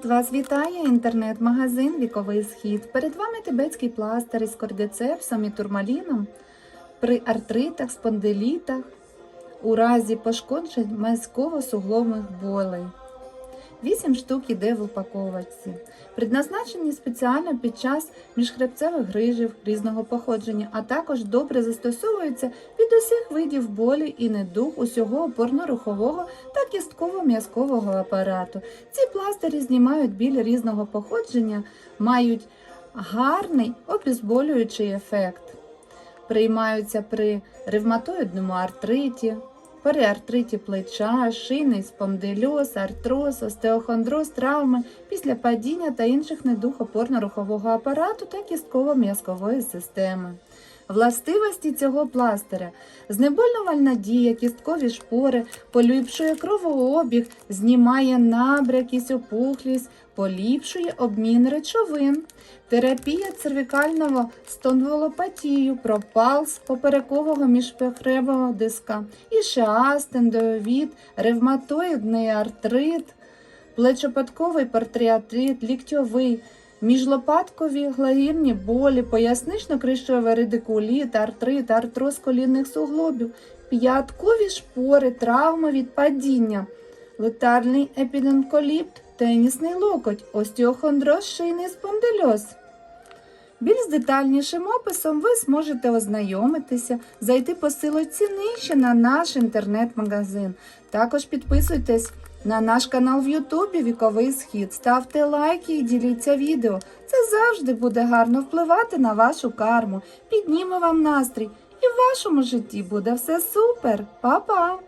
Привіт! Вас вітає інтернет-магазин Віковий Схід. Перед вами тибетський пластир із кордицепсом і турмаліном при артритах, спондилітах у разі пошкоджень мезково-суглових болей. 8 штук іде в упаковочці. Предназначені спеціально під час міжхребцевих грижів різного походження, а також добре застосовуються від усіх видів болі і недуг усього опорно-рухового та кістково-м'язкового апарату. Ці пластирі знімають біль різного походження, мають гарний обезболюючий ефект. Приймаються при ревматоїдному артриті, періартриті плеча, шийний спондильоз, артроз, остеохондроз, травми після падіння та інших недух опорно-рухового апарату та кістково-м'язкової системи. Властивості цього пластиря. Знеболювальна дія, кісткові шпори, поліпшує кровообіг, знімає набрякість, опухлість, поліпшує обмін речовин, терапія цервікального стонволопатію, пропалс поперекового міжпехребового диска, ішеаз, тендоїд, ревматоїдний артрит, плечопадковий портреатрит, ліктьовий, міжлопаткові глагірні болі, пояснично-кришове редикуліт, артрит, артроз колінних суглобів, п'яткові шпори, травми від падіння, летальний епіденколіпт, тенісний локоть, остеохондроз, шийний спондильоз. Більш детальнішим описом ви зможете ознайомитися, зайти по силочці нижче на наш інтернет-магазин. Також підписуйтесь на наш канал в Ютубі Віковий Схід. Ставте лайки і діліться відео. Це завжди буде гарно впливати на вашу карму. Підніме вам настрій, і в вашому житті буде все супер. Па-па!